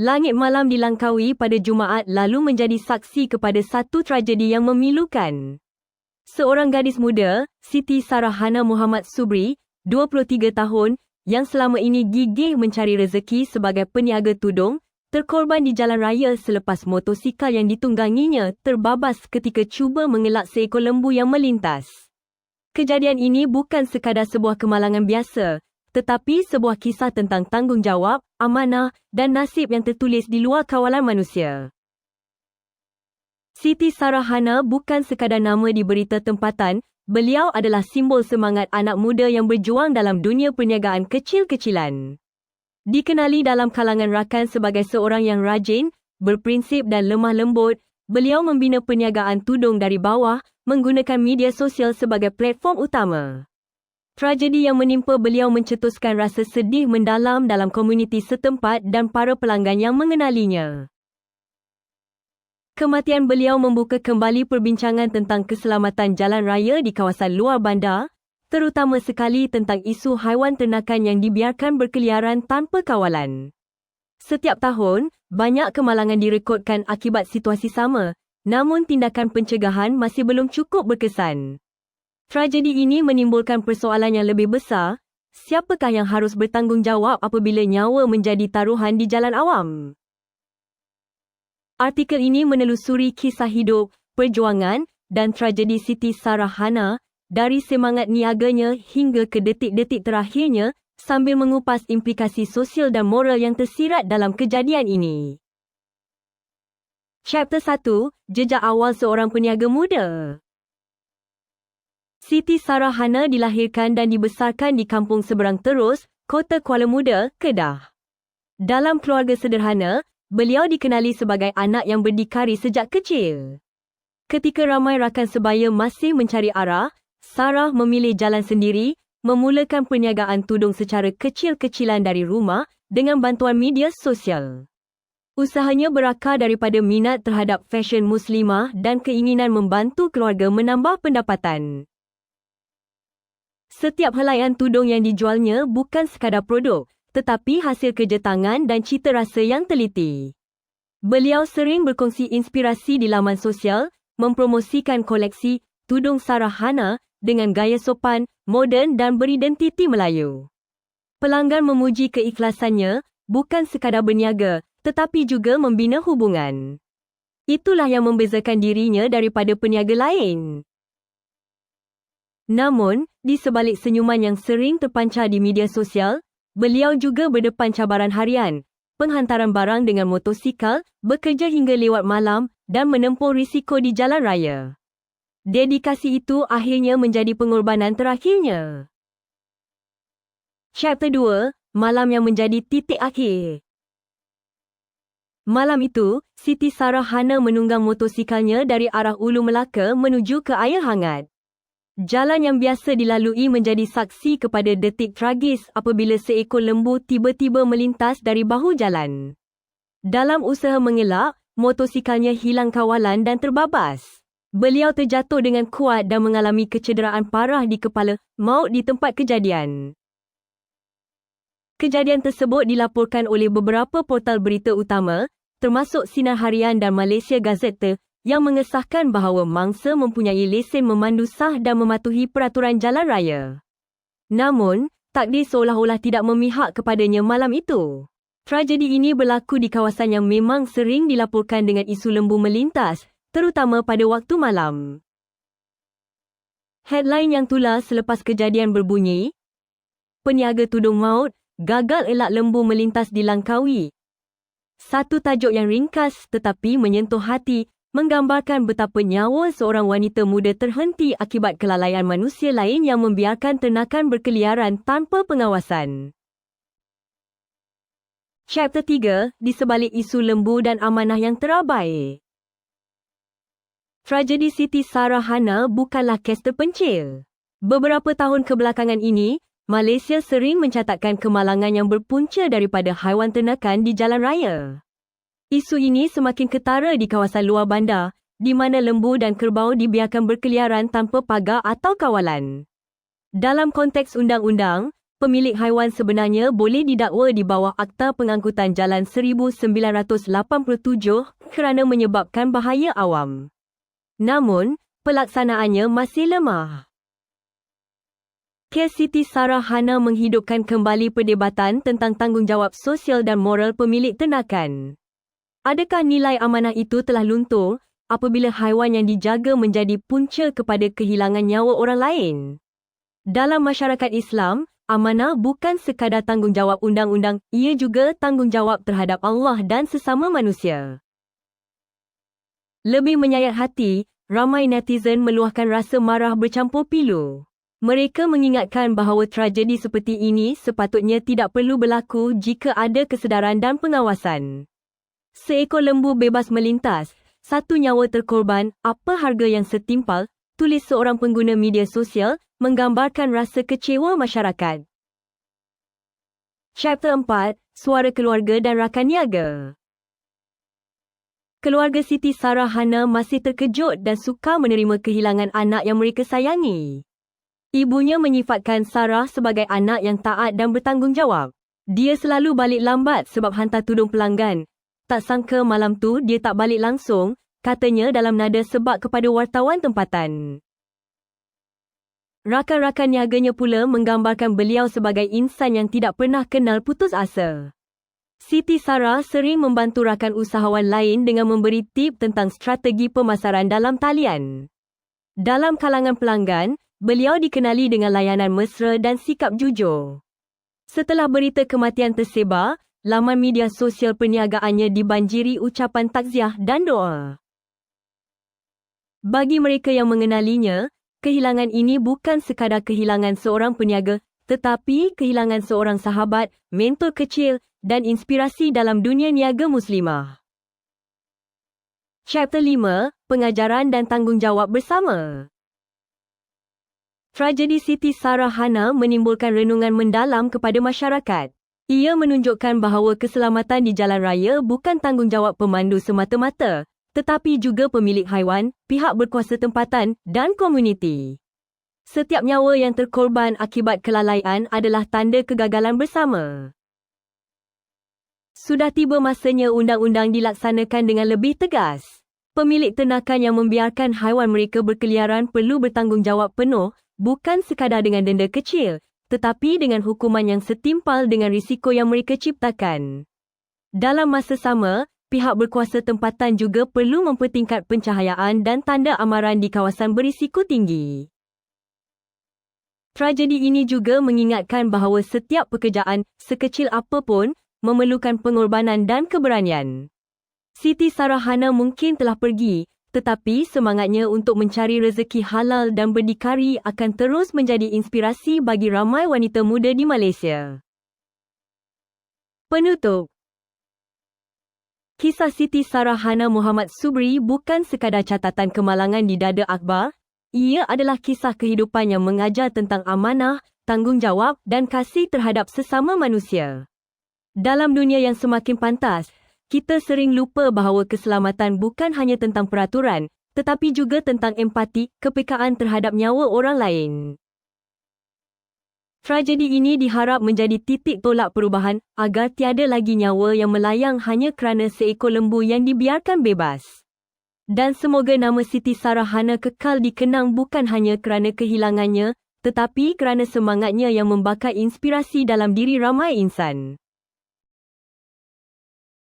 Langit malam di Langkawi pada Jumaat lalu menjadi saksi kepada satu tragedi yang memilukan. Seorang gadis muda, Siti Sarahana Muhammad Subri, 23 tahun, yang selama ini gigih mencari rezeki sebagai peniaga tudung, terkorban di jalan raya selepas motosikal yang ditungganginya terbabas ketika cuba mengelak seekor lembu yang melintas. Kejadian ini bukan sekadar sebuah kemalangan biasa, tetapi sebuah kisah tentang tanggungjawab, amanah dan nasib yang tertulis di luar kawalan manusia. Siti Sarahana bukan sekadar nama di berita tempatan, beliau adalah simbol semangat anak muda yang berjuang dalam dunia perniagaan kecil-kecilan. Dikenali dalam kalangan rakan sebagai seorang yang rajin, berprinsip dan lemah lembut, beliau membina perniagaan tudung dari bawah menggunakan media sosial sebagai platform utama. Tragedi yang menimpa beliau mencetuskan rasa sedih mendalam dalam komuniti setempat dan para pelanggan yang mengenalinya. Kematian beliau membuka kembali perbincangan tentang keselamatan jalan raya di kawasan luar bandar, terutama sekali tentang isu haiwan ternakan yang dibiarkan berkeliaran tanpa kawalan. Setiap tahun, banyak kemalangan direkodkan akibat situasi sama, namun tindakan pencegahan masih belum cukup berkesan. Tragedi ini menimbulkan persoalan yang lebih besar. Siapakah yang harus bertanggungjawab apabila nyawa menjadi taruhan di jalan awam? Artikel ini menelusuri kisah hidup, perjuangan dan tragedi Siti Sarahana dari semangat niaganya hingga ke detik-detik terakhirnya sambil mengupas implikasi sosial dan moral yang tersirat dalam kejadian ini. Chapter 1, Jejak Awal Seorang Peniaga Muda Siti Sarahana dilahirkan dan dibesarkan di kampung seberang terus, kota Kuala Muda, Kedah. Dalam keluarga sederhana, beliau dikenali sebagai anak yang berdikari sejak kecil. Ketika ramai rakan sebaya masih mencari arah, Sarah memilih jalan sendiri, memulakan perniagaan tudung secara kecil-kecilan dari rumah dengan bantuan media sosial. Usahanya berakar daripada minat terhadap fashion muslimah dan keinginan membantu keluarga menambah pendapatan. Setiap helaian tudung yang dijualnya bukan sekadar produk, tetapi hasil kerja tangan dan cita rasa yang teliti. Beliau sering berkongsi inspirasi di laman sosial, mempromosikan koleksi tudung Sarahana dengan gaya sopan, moden dan beridentiti Melayu. Pelanggan memuji keikhlasannya, bukan sekadar berniaga, tetapi juga membina hubungan. Itulah yang membezakan dirinya daripada peniaga lain. Namun, di sebalik senyuman yang sering terpancar di media sosial, beliau juga berdepan cabaran harian, penghantaran barang dengan motosikal, bekerja hingga lewat malam dan menempuh risiko di jalan raya. Dedikasi itu akhirnya menjadi pengorbanan terakhirnya. Chapter 2, Malam yang menjadi titik akhir. Malam itu, Siti Sarah Hana menunggang motosikalnya dari arah Ulu Melaka menuju ke air hangat. Jalan yang biasa dilalui menjadi saksi kepada detik tragis apabila seekor lembu tiba-tiba melintas dari bahu jalan. Dalam usaha mengelak, motosikalnya hilang kawalan dan terbabas. Beliau terjatuh dengan kuat dan mengalami kecederaan parah di kepala maut di tempat kejadian. Kejadian tersebut dilaporkan oleh beberapa portal berita utama, termasuk Sinar Harian dan Malaysia Gazette yang mengesahkan bahawa mangsa mempunyai lesen memandu sah dan mematuhi peraturan jalan raya. Namun, takdir seolah-olah tidak memihak kepadanya malam itu. Tragedi ini berlaku di kawasan yang memang sering dilaporkan dengan isu lembu melintas, terutama pada waktu malam. Headline yang tulas selepas kejadian berbunyi, Peniaga tudung maut, gagal elak lembu melintas di Langkawi. Satu tajuk yang ringkas tetapi menyentuh hati menggambarkan betapa nyawa seorang wanita muda terhenti akibat kelalaian manusia lain yang membiarkan ternakan berkeliaran tanpa pengawasan. Chapter 3, di sebalik isu lembu dan amanah yang terabai. Tragedi Siti Sarah Hana bukanlah kes terpencil. Beberapa tahun kebelakangan ini, Malaysia sering mencatatkan kemalangan yang berpunca daripada haiwan ternakan di jalan raya. Isu ini semakin ketara di kawasan luar bandar, di mana lembu dan kerbau dibiarkan berkeliaran tanpa pagar atau kawalan. Dalam konteks undang-undang, pemilik haiwan sebenarnya boleh didakwa di bawah Akta Pengangkutan Jalan 1987 kerana menyebabkan bahaya awam. Namun, pelaksanaannya masih lemah. Kes Siti Sarah Hana menghidupkan kembali perdebatan tentang tanggungjawab sosial dan moral pemilik ternakan. Adakah nilai amanah itu telah luntur apabila haiwan yang dijaga menjadi punca kepada kehilangan nyawa orang lain? Dalam masyarakat Islam, amanah bukan sekadar tanggungjawab undang-undang, ia juga tanggungjawab terhadap Allah dan sesama manusia. Lebih menyayat hati, ramai netizen meluahkan rasa marah bercampur pilu. Mereka mengingatkan bahawa tragedi seperti ini sepatutnya tidak perlu berlaku jika ada kesedaran dan pengawasan. Seekor lembu bebas melintas, satu nyawa terkorban, apa harga yang setimpal, tulis seorang pengguna media sosial, menggambarkan rasa kecewa masyarakat. Chapter 4, Suara Keluarga dan Rakan Niaga Keluarga Siti Sarah Hana masih terkejut dan suka menerima kehilangan anak yang mereka sayangi. Ibunya menyifatkan Sarah sebagai anak yang taat dan bertanggungjawab. Dia selalu balik lambat sebab hantar tudung pelanggan. Tak sangka malam tu dia tak balik langsung, katanya dalam nada sebab kepada wartawan tempatan. Rakan-rakan niaganya pula menggambarkan beliau sebagai insan yang tidak pernah kenal putus asa. Siti Sarah sering membantu rakan usahawan lain dengan memberi tip tentang strategi pemasaran dalam talian. Dalam kalangan pelanggan, beliau dikenali dengan layanan mesra dan sikap jujur. Setelah berita kematian tersebar, laman media sosial perniagaannya dibanjiri ucapan takziah dan doa. Bagi mereka yang mengenalinya, kehilangan ini bukan sekadar kehilangan seorang peniaga, tetapi kehilangan seorang sahabat, mentor kecil dan inspirasi dalam dunia niaga muslimah. Chapter 5, Pengajaran dan Tanggungjawab Bersama Tragedi Siti Sarah Hana menimbulkan renungan mendalam kepada masyarakat. Ia menunjukkan bahawa keselamatan di jalan raya bukan tanggungjawab pemandu semata-mata, tetapi juga pemilik haiwan, pihak berkuasa tempatan dan komuniti. Setiap nyawa yang terkorban akibat kelalaian adalah tanda kegagalan bersama. Sudah tiba masanya undang-undang dilaksanakan dengan lebih tegas. Pemilik ternakan yang membiarkan haiwan mereka berkeliaran perlu bertanggungjawab penuh, bukan sekadar dengan denda kecil, tetapi dengan hukuman yang setimpal dengan risiko yang mereka ciptakan. Dalam masa sama, pihak berkuasa tempatan juga perlu mempertingkat pencahayaan dan tanda amaran di kawasan berisiko tinggi. Tragedi ini juga mengingatkan bahawa setiap pekerjaan, sekecil apapun, memerlukan pengorbanan dan keberanian. Siti Sarahana mungkin telah pergi, tetapi semangatnya untuk mencari rezeki halal dan berdikari akan terus menjadi inspirasi bagi ramai wanita muda di Malaysia. Penutup Kisah Siti Sarahana Muhammad Subri bukan sekadar catatan kemalangan di dada akhbar, ia adalah kisah kehidupan yang mengajar tentang amanah, tanggungjawab dan kasih terhadap sesama manusia. Dalam dunia yang semakin pantas, kita sering lupa bahawa keselamatan bukan hanya tentang peraturan, tetapi juga tentang empati, kepekaan terhadap nyawa orang lain. Tragedi ini diharap menjadi titik tolak perubahan agar tiada lagi nyawa yang melayang hanya kerana seekor lembu yang dibiarkan bebas. Dan semoga nama Siti Sarahana kekal dikenang bukan hanya kerana kehilangannya, tetapi kerana semangatnya yang membakar inspirasi dalam diri ramai insan.